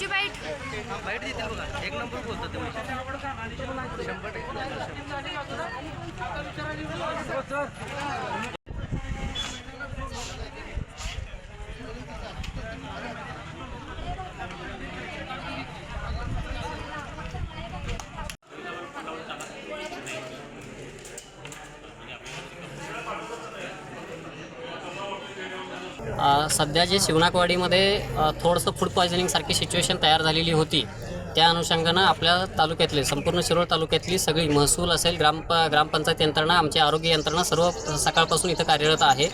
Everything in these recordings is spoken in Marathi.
द्यायची बाईट. बाईट देतील बघा. एक नंबर बोलतात तुम्ही शंभर अ, सध्या जे शिवनाकवाडीमध्ये थोडंसं फूड पॉयझनिंगसारखी सिच्युएशन तयार झालेली होती त्या अनुषंगानं आपल्या तालुक्यातले संपूर्ण शिरोळ तालुक्यातली सगळी महसूल असेल ग्राम ग्रामपंचायत यंत्रणा आमची आरोग्य यंत्रणा सर्व सकाळपासून इथं कार्यरत आहे.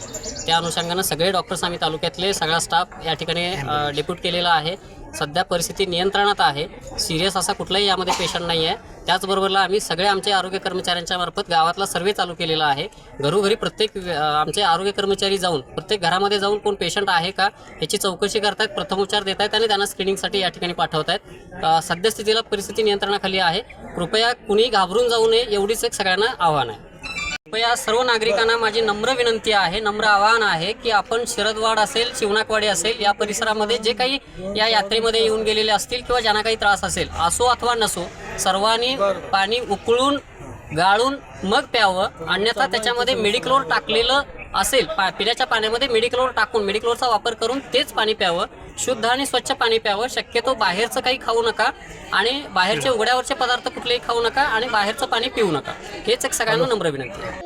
त्या अनुषंगानं सगळे डॉक्टर्स आम्ही तालुक्यातले सगळा स्टाफ या ठिकाणी डेप्यूट केलेला आहे. सध्या परिस्थिती नियंत्रणात आहे. सिरियस असा कुठलाही यामध्ये पेशंट नाही आहे त्याचबरोबरला आम्ही सगळ्या आमच्या आरोग्य कर्मचाऱ्यांच्या मार्फत गावातला सर्वे चालू केलेला आहे. घरोघरी प्रत्येक आमचे आरोग्य कर्मचारी जाऊन प्रत्येक घरामध्ये जाऊन कोण पेशंट आहे का याची चौकशी करतायत प्रथमोपचार देत आहेत आणि त्यांना स्क्रीनिंगसाठी या ठिकाणी पाठवत आहेत सद्यस्थितीला परिस्थिती नियंत्रणाखाली आहे. कृपया कुणी घाबरून जाऊ नये एवढीच एक सगळ्यांना आव्हान आहे. कृपया सर्व नागरिकांना माझी नम्र विनंती आहे नम्र आवाहन आहे की आपण शरदवाड असेल शिवनाकवाडी असेल या परिसरामध्ये जे काही या यात्रेमध्ये येऊन गेलेले असतील किंवा ज्यांना काही त्रास असेल असो अथवा नसो सर्वांनी पाणी उकळून गाळून मग प्यावं. अन्यथा त्याच्यामध्ये मेडिक्लोर टाकलेलं असेल पा पिण्याच्या पाण्यामध्ये मेडिक्लोर टाकून मेडिक्लोरचा वापर करून तेच पाणी प्यावं. शुद्ध आणि स्वच्छ पाणी प्यावं. शक्यतो बाहेरचं काही खाऊ नका आणि बाहेरचे उघड्यावरचे पदार्थ कुठलेही खाऊ नका आणि बाहेरचं पाणी पिऊ नका. हेच एक सगळ्यांना नम्र विनंती आहे.